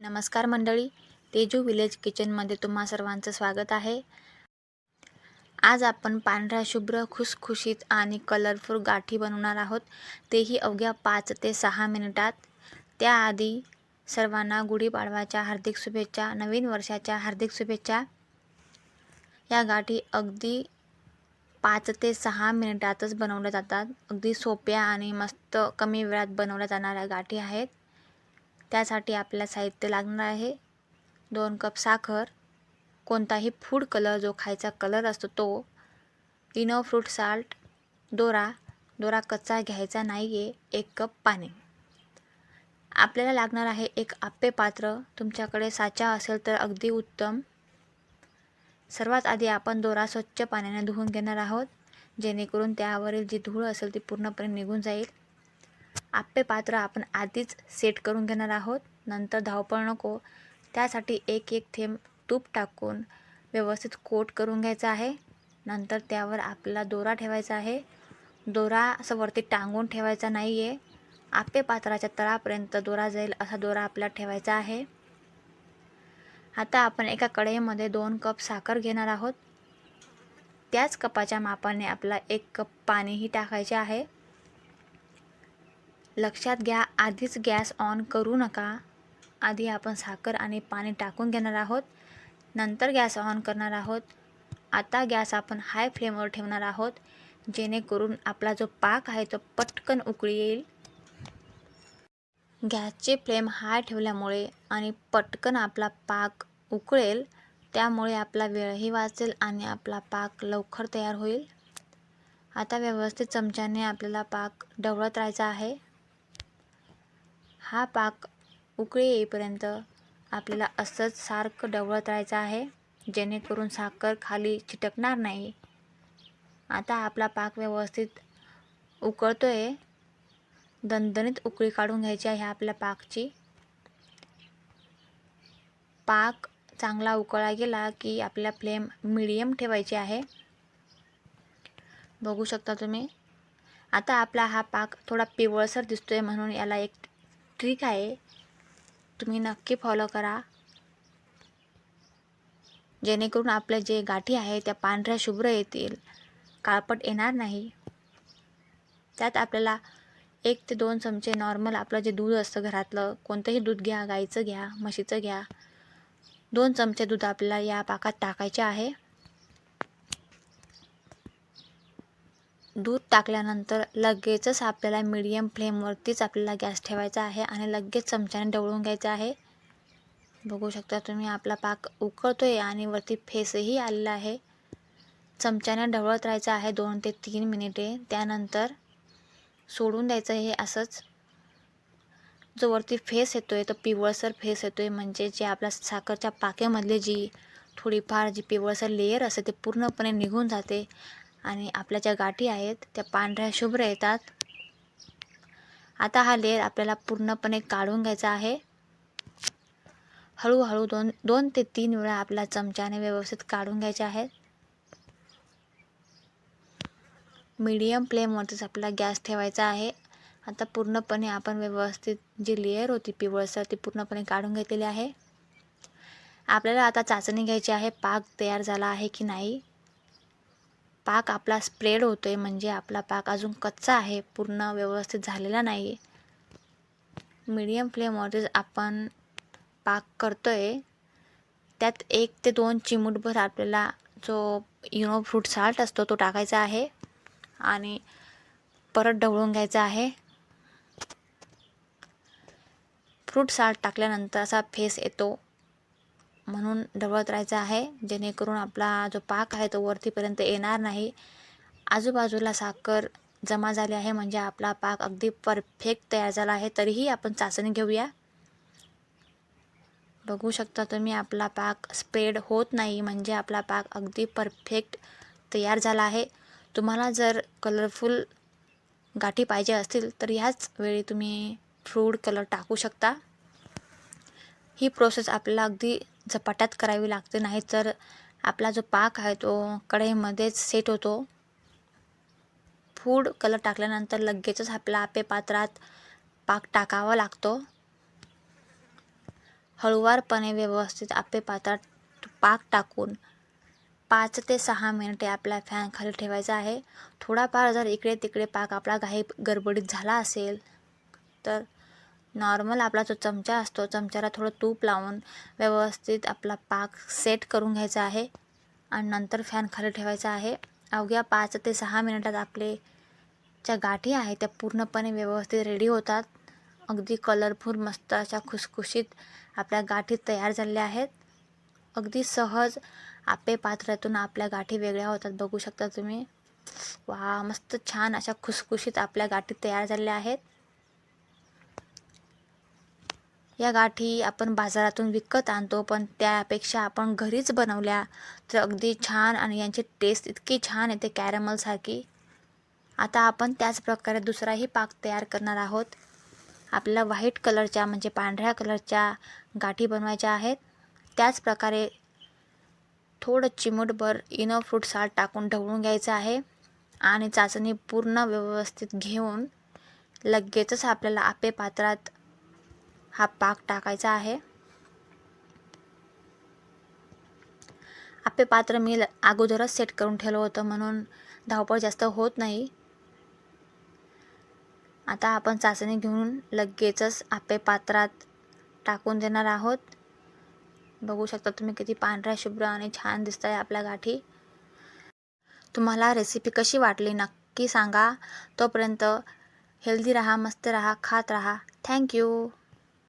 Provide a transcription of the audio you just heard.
नमस्कार मंडळी तेजू विलेज किचनमध्ये तुम्हा सर्वांचं स्वागत आहे. आज आपण पांढऱ्या शुभ्र खुसखुशीत आणि कलरफुल गाठी बनवणार आहोत. तेही अवघ्या पाच ते सहा मिनिटात. त्याआधी सर्वांना गुढीपाडवाच्या हार्दिक शुभेच्छा नवीन वर्षाच्या हार्दिक शुभेच्छा. या गाठी अगदी पाच ते सहा मिनिटातच बनवल्या जातात. अगदी सोप्या आणि मस्त कमी वेळात बनवल्या जाणाऱ्या गाठी आहेत. त्यासाठी आपल्याला साहित्य लागणार आहे. दोन कप साखर कोणताही फूड कलर जो खायचा कलर असतो तो. इनो फ्रूट साल्ट दोरा. दोरा कच्चा घ्यायचा नाही आहे एक कप पाणी. आपल्याला लागणार आहे एक आप्पे पात्र. तुमच्याकडे साचा असेल तर अगदी उत्तम. सर्वात आधी आपण दोरा स्वच्छ पाण्याने धुवून घेणार आहोत. जेणेकरून त्यावरील जी धूळ असेल ती पूर्णपणे निघून जाईल. आप्पे पात्र आपण आधीच सेट करून घेणार आहोत. नंतर धावपळ नको. त्यासाठी एक एक थेंब तूप टाकून व्यवस्थित कोट करून घ्यायचा आहे. नंतर त्यावर आपला दोरा ठेवायचा आहे. दोरा असं वरती टांगून ठेवायचा नाही आहे आप्पे पात्राच्या तळापर्यंत दोरा जाईल असा दोरा आपल्याला ठेवायचा आहे. आता आपण एका कढईमध्ये दोन कप साखर घेणार आहोत. त्याच कपाच्या मापाने आपला एक कप पाणीही टाकायचे आहे. लक्षात घ्या आधीच गॅस ऑन करू नका. आधी आपण साखर आणि पाणी टाकून घेणार आहोत. नंतर गॅस ऑन करणार आहोत. आता गॅस आपण हाय फ्लेमवर ठेवणार आहोत जेणेकरून आपला जो पाक आहे तो पटकन उकळी येईल. गॅसची फ्लेम हाय ठेवल्यामुळे आणि पटकन आपला पाक उकळेल त्यामुळे आपला वेळही वाचेल आणि आपला पाक लवकर तयार होईल. आता व्यवस्थित चमच्याने आपल्याला पाक ढवळत राहायचा आहे. हा पाक उकळी येईपर्यंत आपल्याला असंच सारखं ढवळत राहायचं आहे जेणेकरून साखर खाली चिटकणार नाही. आता आपला पाक व्यवस्थित उकळतो आहे दणदणीत उकळी काढून घ्यायची आहे आपल्या पाकची. पाक चांगला उकळा गेला की आपल्या फ्लेम मिडियम ठेवायची आहे. बघू शकता तुम्ही. आता आपला हा पाक थोडा पिवळसर दिसतोय म्हणून याला एक ट्रिक आहे. तुम्ही नक्की फॉलो करा. जेणेकरून आपल्या जे गाठी आहे त्या पांढऱ्या शुभ्र येतील. काळपट येणार नाही. त्यात आपल्याला एक ते दोन चमचे नॉर्मल आपलं जे दूध असतं घरातलं कोणतंही दूध घ्या गाईचं घ्या म्हशीचं घ्या. दोन चमचे दूध आपल्याला या पाकात टाकायचे आहे. दूध टाकल्यानंतर लगेचच आपल्याला मिडियम फ्लेमवरतीच आपल्याला गॅस ठेवायचा आहे आणि लगेच चमच्याने ढवळून घ्यायचं आहे. बघू शकता तुम्ही आपला पाक उकळतो आहे आणि वरती फेसही आलेला आहे. चमच्याने ढवळत राहायचं आहे दोन ते तीन मिनिटे. त्यानंतर सोडून द्यायचं हे असंच. जो वरती फेस येतो आहे तो पिवळसर फेस येतो आहे म्हणजे जे आपल्या साखरच्या पाक्यामधली जी थोडीफार जी पिवळसर लेयर असते ते पूर्णपणे निघून जाते. आणि आपल्या ज्या गाठी आहेत त्या पांढऱ्या शुभ्र येतात. आता हा लेअर आपल्याला पूर्णपणे काढून घ्यायचा आहे. हळूहळू दोन दोन ते तीन वेळा आपल्या चमच्याने व्यवस्थित काढून घ्यायचे आहेत. मीडियम फ्लेमवरतीच आपला गॅस ठेवायचा आहे. आता पूर्णपणे आपण व्यवस्थित जी लेअर होती पिवळसर ती पूर्णपणे काढून घेतलेली आहे. आपल्याला आता चाचणी घ्यायची आहे पाक तयार झाला आहे की नाही? पाक आपला स्प्रेड होतो आहे म्हणजे आपला पाक अजून कच्चा आहे पूर्ण व्यवस्थित झालेला नाही मीडियम फ्लेमवरतीच आपण पाक करतो आहे त्यात एक ते दोन चिमूटभर आपल्याला जो युनो फ्रूट साल्ट असतो तो टाकायचा आहे आणि परत ढवळून घ्यायचा आहे. फ्रूट साल्ट टाकल्यानंतर असा फेस येतो. म्हणून ढवळत राहायचं आहे. जेणेकरून आपला जो पाक आहे तो वरतीपर्यंत येणार नाही. आजूबाजूला साखर जमा झाली आहे म्हणजे आपला पाक अगदी परफेक्ट तयार झाला आहे. तरीही आपण चाचणी घेऊया. बघू शकता तुम्ही आपला पाक स्प्रेड होत नाही म्हणजे आपला पाक अगदी परफेक्ट तयार झाला आहे. तुम्हाला जर कलरफुल गाठी पाहिजे असतील तर ह्याच वेळी तुम्ही फ्रूड कलर टाकू शकता. ही प्रोसेस आपल्याला अगदी झपाट्यात करावी लागते. नाही तर आपला जो पाक आहे तो कढईमध्येच सेट होतो. फूड कलर टाकल्यानंतर लगेचच आपला आपे पात्रात पाक टाकावा लागतो. हळुवारपणे व्यवस्थित आपे पात्रात पाक टाकून पाच ते सहा मिनिटे आपल्या फॅनखाली ठेवायचा आहे. थोडाफार जर इकडे तिकडे पाक आपला घाई गडबडीत झाला असेल तर नॉर्मल आपला जो चमचा असतो चमच्याला थोडं तूप लावून व्यवस्थित आपला पाक सेट करून घ्यायचा आहे. आणि नंतर फॅन खाली ठेवायचा आहे. अवघ्या पाच ते सहा मिनिटात आपले ज्या गाठी आहेत त्या पूर्णपणे व्यवस्थित रेडी होतात. अगदी कलरफुल मस्त अशा खुसखुशीत आपल्या गाठी तयार झालेल्या आहेत. अगदी सहज आपे पात्रातून आपल्या गाठी वेगळ्या होतात. बघू शकता तुम्ही. वा मस्त छान अशा खुसखुशीत आपल्या गाठी तयार झालेल्या आहेत. या गाठी आपण बाजारातून विकत आणतो पण त्यापेक्षा आपण घरीच बनवल्या तर अगदी छान आणि यांची टेस्ट इतकी छान येते कॅरमलसारखी आता आपण त्याच प्रकारे दुसराही पाक तयार करणार आहोत. आपल्याला व्हाईट कलरच्या म्हणजे पांढऱ्या कलरच्या गाठी बनवायच्या आहेत. त्याच प्रकारे थोडं चिमूटभर इनो फ्रूट साल्ट टाकून ढवळून घ्यायचं आहे आणि चाचणी पूर्ण व्यवस्थित घेऊन लगेचच आपल्याला आपे पात्रात हा पाक टाकायचा आहे. आपे पात्र मी अगोदरच सेट करून ठेवलं होतं म्हणून धावपळ जास्त होत नाही. आता आपण चाचणी घेऊन लगेचच आपे पात्रात टाकून देणार आहोत. बघू शकता तुम्ही किती पांढऱ्या शुभ्र आणि छान दिसत आहे आपल्या गाठी. तुम्हाला रेसिपी कशी वाटली नक्की सांगा. तोपर्यंत हेल्दी राहा मस्त राहा खात राहा. थँक्यू